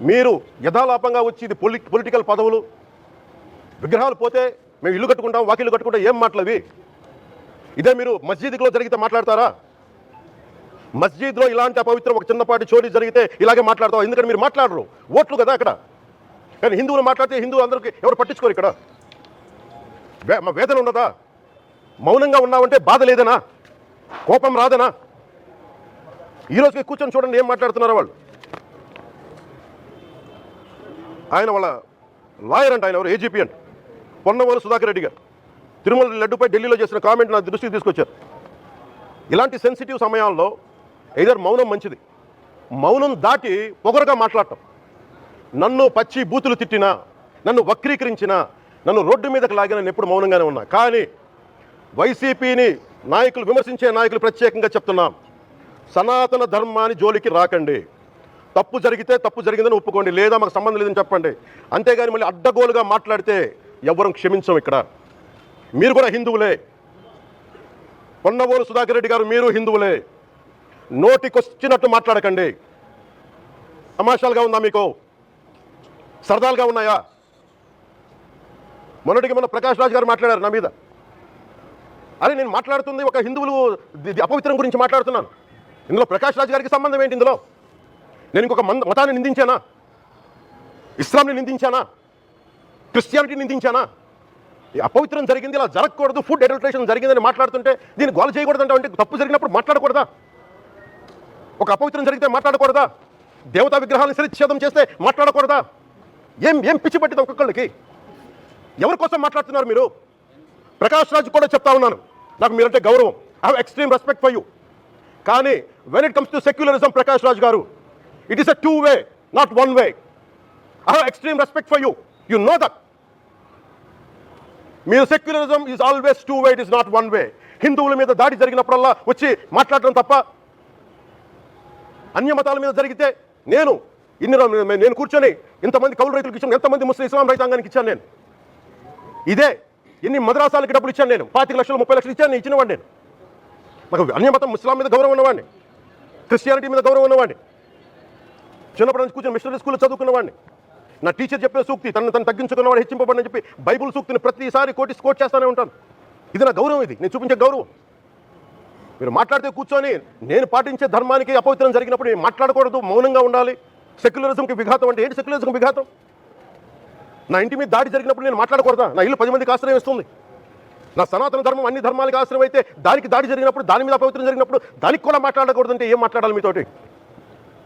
మీరు యథాలాపంగా వచ్చి ఇది పొలి పొలిటికల్ పదవులు విగ్రహాలు పోతే మేము ఇల్లు కట్టుకుంటాం వాకిల్లు కట్టుకుంటాం ఏం మాటలవి? ఇదే మీరు మస్జిద్లో జరిగితే మాట్లాడతారా? మస్జిద్లో ఇలాంటి అపవిత్రం ఒక చిన్నపాటి చోరీ జరిగితే ఇలాగే మాట్లాడతాం ఎందుకంటే మీరు మాట్లాడరు. ఓట్లు కదా అక్కడ. కానీ హిందువులు మాట్లాడితే హిందువు అందరికీ ఎవరు పట్టించుకోరు ఇక్కడ. వే- మా వేదన ఉండదా మౌనంగా ఉన్నామంటే బాధ లేదనా? కోపం రాదనా? ఈ కూర్చొని చూడండి ఏం మాట్లాడుతున్నారా వాళ్ళు. ఆయన వాళ్ళ లాయర్ అంట ఆయన ఎవరు? ఏజీపీ అంట. పొన్నవోలు సుధాకర్ రెడ్డి గారు. తిరుమల లడ్డుపై ఢిల్లీలో చేసిన కామెంట్ నా దృష్టికి తీసుకొచ్చారు. ఇలాంటి సెన్సిటివ్ సమయాల్లో ఏదర్ మౌనం మంచిది. మౌనం దాటి పొగరుగా మాట్లాడటం. నన్ను పచ్చి బూతులు తిట్టినా నన్ను వక్రీకరించినా నన్ను రోడ్డు మీదకి లాగిన నేను ఎప్పుడు మౌనంగానే ఉన్నా. కానీ వైసీపీని నాయకులు విమర్శించే నాయకులు ప్రత్యేకంగా చెప్తున్నాం. సనాతన ధర్మాన్ని జోలికి రాకండి. తప్పు జరిగితే తప్పు జరిగిందని ఒప్పుకోండి. లేదా మాకు సంబంధం లేదని చెప్పండి. అంతేగాని మళ్ళీ అడ్డగోలుగా మాట్లాడితే ఎవ్వరం క్షమించం ఇక్కడ. మీరు కూడా హిందువులే. పొన్నవోలు సుధాకర్ రెడ్డి గారు మీరు హిందువులే. నోటికొచ్చినట్టు మాట్లాడకండి. తమాషాలుగా ఉందా మీకు? సరదాలుగా ఉన్నాయా? మొన్నటికి మొన్న ప్రకాష్ రాజ్ గారు మాట్లాడారు నా మీద. అరే నేను మాట్లాడుతుంది ఒక హిందువులు అపవిత్రం గురించి మాట్లాడుతున్నాను. ఇందులో ప్రకాష్ రాజ్ గారికి సంబంధం ఏంటి ఇందులో? నేను ఇంకొక మంద మతాన్ని నిందించానా? ఇస్లాంని నిందించానా? క్రిస్టియానిటీ నిందించానా? ఈ అపవిత్రం జరిగింది ఇలా జరగకూడదు ఫుడ్ అడల్ట్రేషన్ జరిగిందని మాట్లాడుతుంటే దీన్ని గోల చేయకూడదంటే అంటే తప్పు జరిగినప్పుడు మాట్లాడకూడదా? ఒక అపవిత్రం జరిగితే మాట్లాడకూడదా? దేవతా విగ్రహాలను సరిచ్ఛేదం చేస్తే మాట్లాడకూడదా? ఏం ఏం పిచ్చి పట్టింది ఒక్కొక్కళ్ళకి? ఎవరి కోసం మాట్లాడుతున్నారు మీరు? ప్రకాష్ రాజ్ కూడా చెప్తా ఉన్నాను. నాకు మీరంటే గౌరవం. I have extreme respect for you కానీ when it comes to secularism Prakash Raj గారు it is a two way not one way I extreme respect for you you know that మీరు secularism is always two way it is not one way హిందువుల మీద దాడి జరిగినప్పుడల్లా వచ్చి మాట్లాడడం తప్ప అన్య మతాల మీద జరిగితే నేను ఇన్ని నేను కూర్చొని ఇంతమంది కౌలు రైతులకు ఇచ్చాను ఎంతమంది ముస్లిం ఇస్లాం రైతాంగానికి ఇచ్చాను నేను. ఇదే ఎన్ని మద్రాసాలకి డబ్బులు ఇచ్చాను నేను. పాతిక లక్షలు ముప్పై లక్షలు ఇచ్చాను నేను ఇచ్చినవాడిని నేను. నాకు అన్యమతం ముస్లాం మీద గౌరవం ఉన్నవాడిని. క్రిస్టియానిటీ మీద గౌరవం ఉన్నవాడిని. చిన్నప్పటి నుంచి కూర్చొని మిషనరీ స్కూల్లో చదువుకున్నవాడిని నా టీచర్ చెప్పే సూక్తి తను తను తగ్గించుకున్నవాడు హెచ్చింపబడి చెప్పి బైబుల్ సూక్తిని ప్రతిసారి కోటి కోట్ చేస్తూనే ఉంటాను. ఇది నా గౌరవం ఇది నేను చూపించే గౌరవం. మీరు మాట్లాడితే కూర్చొని నేను పాటించే ధర్మానికి అపవిత్రం జరిగినప్పుడు నేను మాట్లాడకూడదు మౌనంగా ఉండాలి. సెక్యులరిజంకి విఘాతం అంటే ఏంటి సెక్యులరిజంకి విఘాతం? నా ఇంటి మీద దాడి జరిగినప్పుడు నేను మాట్లాడకూడదా? నా ఇల్లు పది మందికి ఆశ్రయం ఇస్తుంది. నా సనాతన ధర్మం అన్ని ధర్మాలకు ఆశ్రయం అయితే దానికి దాడి జరిగినప్పుడు దాని మీద అపవిత్రం జరిగినప్పుడు దానికి కూడా మాట్లాడకూడదంటే ఏం మాట్లాడాలి మీతోటి?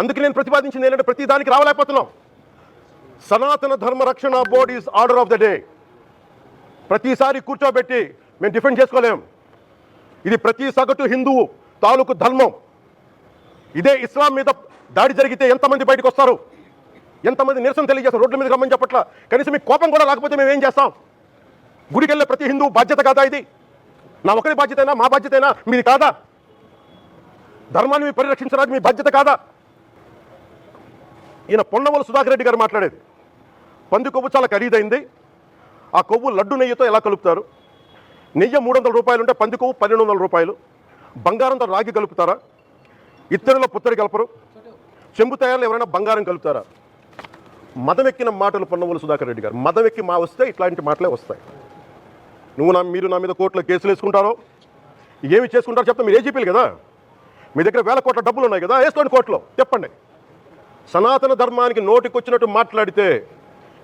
అందుకే నేను ప్రతిపాదించింది ఏంటంటే ప్రతి దానికి రావలేకపోతున్నాం. Sanatana Dharma Rakshana board is order of the day. ప్రతిసారి కూర్చోబెట్టి మేము డిఫెండ్ చేసుకోలేం. ఇది ప్రతి సగటు హిందువు తాలూకు ధర్మం. ఇదే ఇస్లాం మీద దాడి జరిగితే ఎంతమంది బయటకు వస్తారు? ఎంతమంది నిరసన తెలియజేస్తారు? రోడ్ల మీద రమ్మని చెప్పట్ల? కనీసం మీకు కోపం కూడా లేకపోతే మేము ఏం చేస్తాం? గుడికి వెళ్ళే ప్రతి హిందువు బాధ్యత కాదా ఇది? నా ఒకరి బాధ్యతైనా మా బాధ్యతైనా మీది కాదా? ధర్మాన్ని మీరు పరిరక్షించడానికి మీ బాధ్యత కాదా? ఈయన పొన్నవల సుధాకర్ రెడ్డి గారు మాట్లాడేది. పంది కొవ్వు చాలా ఖరీదైంది. ఆ కొవ్వు లడ్డు నెయ్యితో ఎలా కలుపుతారు? నెయ్యి మూడు వందల రూపాయలు ఉంటే పంది కొవ్వు పన్నెండు వందల రూపాయలు. బంగారంతో రాగి కలుపుతారా? ఇత్తడిలో పుత్తడి కలపరు. చెంబు తయారులో ఎవరైనా బంగారం కలుపుతారా? మదం మాటలు పొన్నవోలు సుధాకర్ రెడ్డి గారు. మదమెక్కి మా వస్తే ఇట్లాంటి మాటలే వస్తాయి. నువ్వు నా మీరు నా మీద కోర్టులో కేసులు వేసుకుంటారో? ఏమి చేసుకుంటారో చెప్తే. మీరు ఏజీపీలు కదా? మీ దగ్గర వేల కోట్ల డబ్బులు ఉన్నాయి కదా? వేసుకోండి కోర్టులో. చెప్పండి. సనాతన ధర్మానికి నోటికొచ్చినట్టు మాట్లాడితే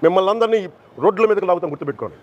మిమ్మల్ని అందరినీ రోడ్ల మీదకి లాగుతాం గుర్తుపెట్టుకోండి.